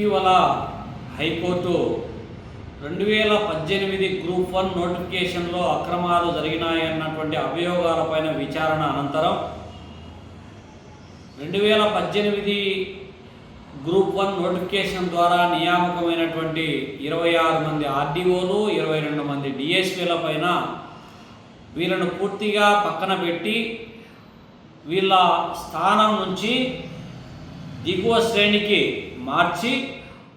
ఇటీవల హైకోర్టు రెండు వేల పద్దెనిమిది గ్రూప్ వన్ నోటిఫికేషన్లో అక్రమాలు జరిగినాయన్నటువంటి అభియోగాలపైన విచారణ అనంతరం రెండు వేల పద్దెనిమిది గ్రూప్ వన్ నోటిఫికేషన్ ద్వారా నియామకమైనటువంటి ఇరవై ఆరు మంది ఆర్డీఓలు ఇరవై రెండు మంది డిఎస్పీల పైన వీళ్ళను పూర్తిగా పక్కన పెట్టి వీళ్ళ స్థానం నుంచి దిగువ శ్రేణికి మార్చి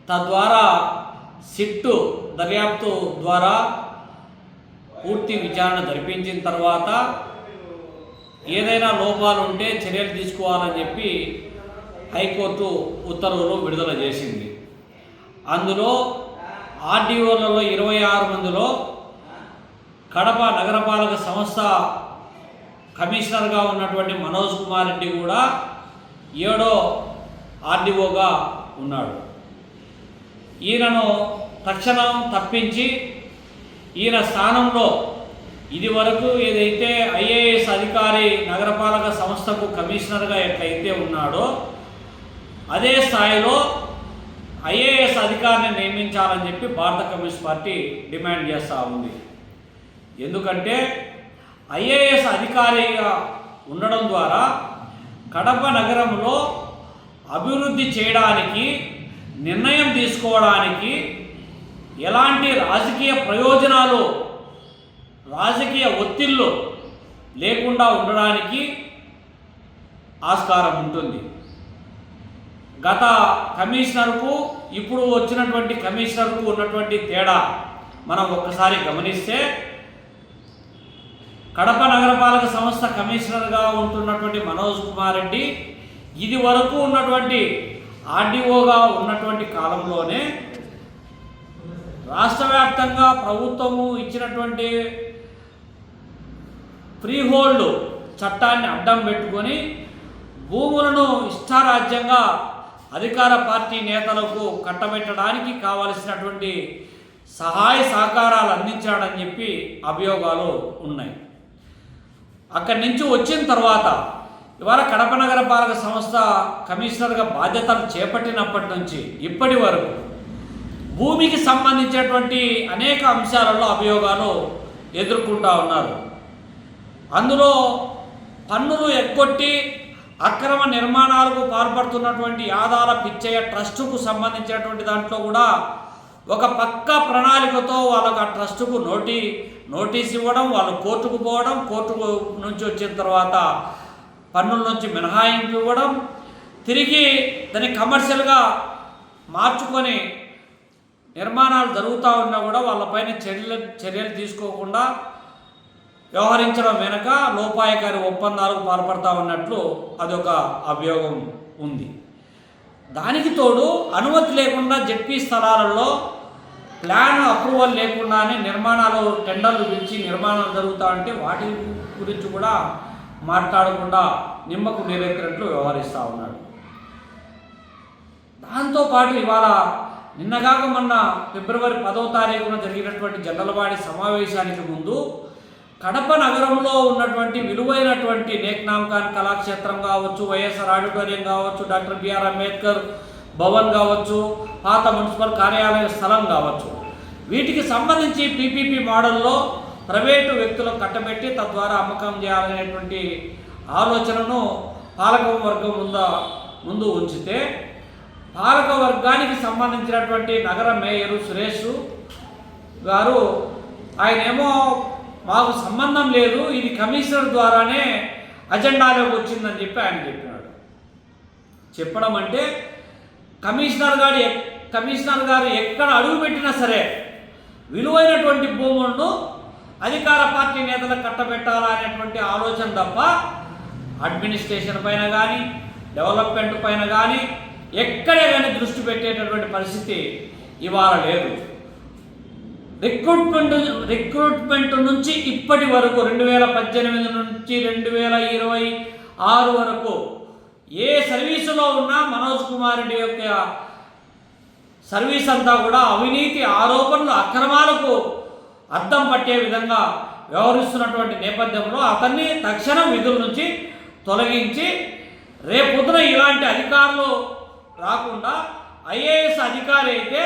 తద్వారా సిట్టు దర్యాప్తు ద్వారా పూర్తి విచారణ జరిపించిన తర్వాత ఏదైనా లోపాలు ఉంటే చర్యలు తీసుకోవాలని చెప్పి హైకోర్టు ఉత్తర్వులు విడుదల చేసింది. అందులో ఆర్డీఓలలో ఇరవై ఆరు మందిలో కడప నగరపాలక సంస్థ కమిషనర్గా ఉన్నటువంటి మనోజ్ కుమార్ రెడ్డి కూడా ఏడో ఆర్డీఓగా ఉన్నాడు. ఈయనను తక్షణం తప్పించి ఈయన స్థానంలో ఇది వరకు ఏదైతే ఐఏఎస్ అధికారి నగరపాలక సంస్థకు కమిషనర్గా ఎట్లయితే ఉన్నాడో అదే స్థాయిలో ఐఏఎస్ అధికారిని నియమించాలని చెప్పి భారత కమ్యూనిస్ట్ పార్టీ డిమాండ్ చేస్తూ ఉంది. ఎందుకంటే ఐఏఎస్ అధికారిగా ఉండడం ద్వారా కడప నగరంలో అభివృద్ధి చేయడానికి నిర్ణయం తీసుకోవడానికి ఎలాంటి రాజకీయ ప్రయోజనాలు రాజకీయ ఒత్తిళ్ళు లేకుండా ఉండడానికి ఆస్కారం ఉంటుంది. గత కమిషనర్కు ఇప్పుడు వచ్చినటువంటి కమిషనర్కు ఉన్నటువంటి తేడా మనం ఒక్కసారి గమనిస్తే కడప నగరపాలక సంస్థ కమిషనర్గా ఉంటున్నటువంటి మనోజ్ కుమార్ రెడ్డి ఇది వరకు ఉన్నటువంటి ఆర్డీఓగా ఉన్నటువంటి కాలంలోనే రాష్ట్ర వ్యాప్తంగా ప్రభుత్వము ఇచ్చినటువంటి ఫ్రీహోల్డ్ చట్టాన్ని అడ్డం పెట్టుకొని భూములను ఇష్టారాజ్యంగా అధికార పార్టీ నేతలకు కట్టబెట్టడానికి కావలసినటువంటి సహాయ సహకారాలు అందించాడని చెప్పి అభియోగాలు ఉన్నాయి. అక్కడి నుంచి వచ్చిన తర్వాత ఇవాళ కడప నగర పాలక సంస్థ కమిషనర్గా బాధ్యతలు చేపట్టినప్పటి నుంచి ఇప్పటి వరకు భూమికి సంబంధించినటువంటి అనేక అంశాలలో అభియోగాలు ఎదుర్కొంటా ఉన్నారు. అందులో పన్నులు ఎగ్గొట్టి అక్రమ నిర్మాణాలకు పాల్పడుతున్నటువంటి యాదాల పిచ్చయ్య ట్రస్టుకు సంబంధించినటువంటి దాంట్లో కూడా ఒక పక్క ప్రణాళికతో వాళ్ళకు ఆ ట్రస్టుకు నోటీ నోటీస్ ఇవ్వడం వాళ్ళు కోర్టుకు పోవడం కోర్టుకు నుంచి వచ్చిన తర్వాత పన్నుల నుంచి మినహాయింపు ఇవ్వడం తిరిగి దాన్ని కమర్షియల్గా మార్చుకొని నిర్మాణాలు జరుగుతూ ఉన్నా కూడా వాళ్ళపైన చర్యలు చర్యలు తీసుకోకుండా వ్యవహరించడం వెనుక లోపాయకారి ఒప్పందాలకు పాల్పడతా ఉన్నట్లు అదొక అభియోగం ఉంది. దానికి తోడు అనుమతి లేకుండా జెడ్పీ స్థలాలలో ప్లాన్ అప్రూవల్ లేకుండానే నిర్మాణాలు టెండర్లు పిలిచి నిర్మాణాలు జరుగుతా ఉంటే వాటి గురించి కూడా మాట్లాడకుండా నిమ్మకు నీరెక్కినట్లు వ్యవహరిస్తూ ఉన్నాడు. దాంతోపాటు ఇవాళ నిన్నగాక మొన్న ఫిబ్రవరి పదో తారీఖున జరిగినటువంటి జనరల్వాడి సమావేశానికి ముందు కడప నగరంలో ఉన్నటువంటి విలువైనటువంటి నేక్నాంకాన్ కళాక్షేత్రం కావచ్చు వైఎస్ఆర్ ఆడిటోరియం కావచ్చు డాక్టర్ బిఆర్ అంబేద్కర్ భవన్ కావచ్చు పాత మున్సిపల్ కార్యాలయ స్థలం కావచ్చు. వీటికి సంబంధించి పీపీపీ మోడల్లో ప్రైవేటు వ్యక్తులకు కట్టబెట్టి తద్వారా అమ్మకం చేయాలనేటువంటి ఆలోచనను పాలక వర్గం ముంద ముందు ఉంచితే పాలక వర్గానికి సంబంధించినటువంటి నగర మేయరు సురేష్ గారు ఆయనేమో మాకు సంబంధం లేదు ఇది కమిషనర్ ద్వారానే అజెండాలోకి వచ్చిందని చెప్పి ఆయన చెప్పినాడు చెప్పడం అంటే కమిషనర్ గారు కమిషనర్ గారు ఎక్కడ అడుగు పెట్టినా సరే విలువైనటువంటి భూములను అధికార పార్టీ నేతలకు కట్టబెట్టాలా అనేటువంటి ఆలోచన తప్ప అడ్మినిస్ట్రేషన్ పైన కానీ డెవలప్మెంట్ పైన కానీ ఎక్కడే కానీ దృష్టి పెట్టేటటువంటి పరిస్థితి ఇవాళ లేదు. రిక్రూట్మెంట్ రిక్రూట్మెంట్ నుంచి ఇప్పటి వరకు రెండు వేల పద్దెనిమిది నుంచి రెండు వేల ఇరవై ఆరు వరకు ఏ సర్వీసులో ఉన్నా మనోజ్ కుమార్ రెడ్డి యొక్క సర్వీస్ అంతా కూడా అవినీతి ఆరోపణలు అక్రమాలకు అద్దం పట్టే విధంగా వ్యవహరిస్తున్నటువంటి నేపథ్యంలో అతన్ని తక్షణం విధుల నుంచి తొలగించి రేపొద్దున ఇలాంటి అధికారులు రాకుండా ఐఏఎస్ అధికారి అయితే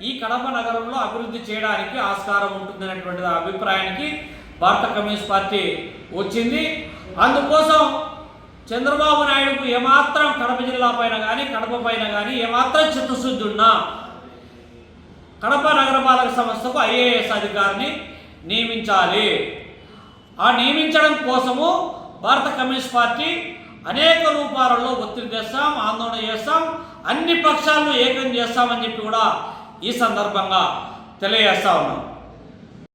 ఈ కడప నగరంలో అభివృద్ధి చేయడానికి ఆస్కారం ఉంటుందనేటువంటి అభిప్రాయానికి భారత కమ్యూనిస్ట్ పార్టీ వచ్చింది. అందుకోసం చంద్రబాబు నాయుడుకు ఏమాత్రం కడప జిల్లా పైన కానీ కడప పైన కానీ ఏమాత్రం చిత్తశుద్ధి ఉన్నా కడప నగరపాలక సంస్థకు ఐఏఎస్ అధికారిని నియమించాలి. ఆ నియమించడం కోసము భారత కమ్యూనిస్ట్ పార్టీ అనేక రూపాలలో ఒత్తిడి చేస్తాం ఆందోళన చేస్తాం అన్ని పక్షాలను ఏకం చేస్తామని చెప్పి కూడా ఈ సందర్భంగా తెలియజేస్తా ఉన్నాం.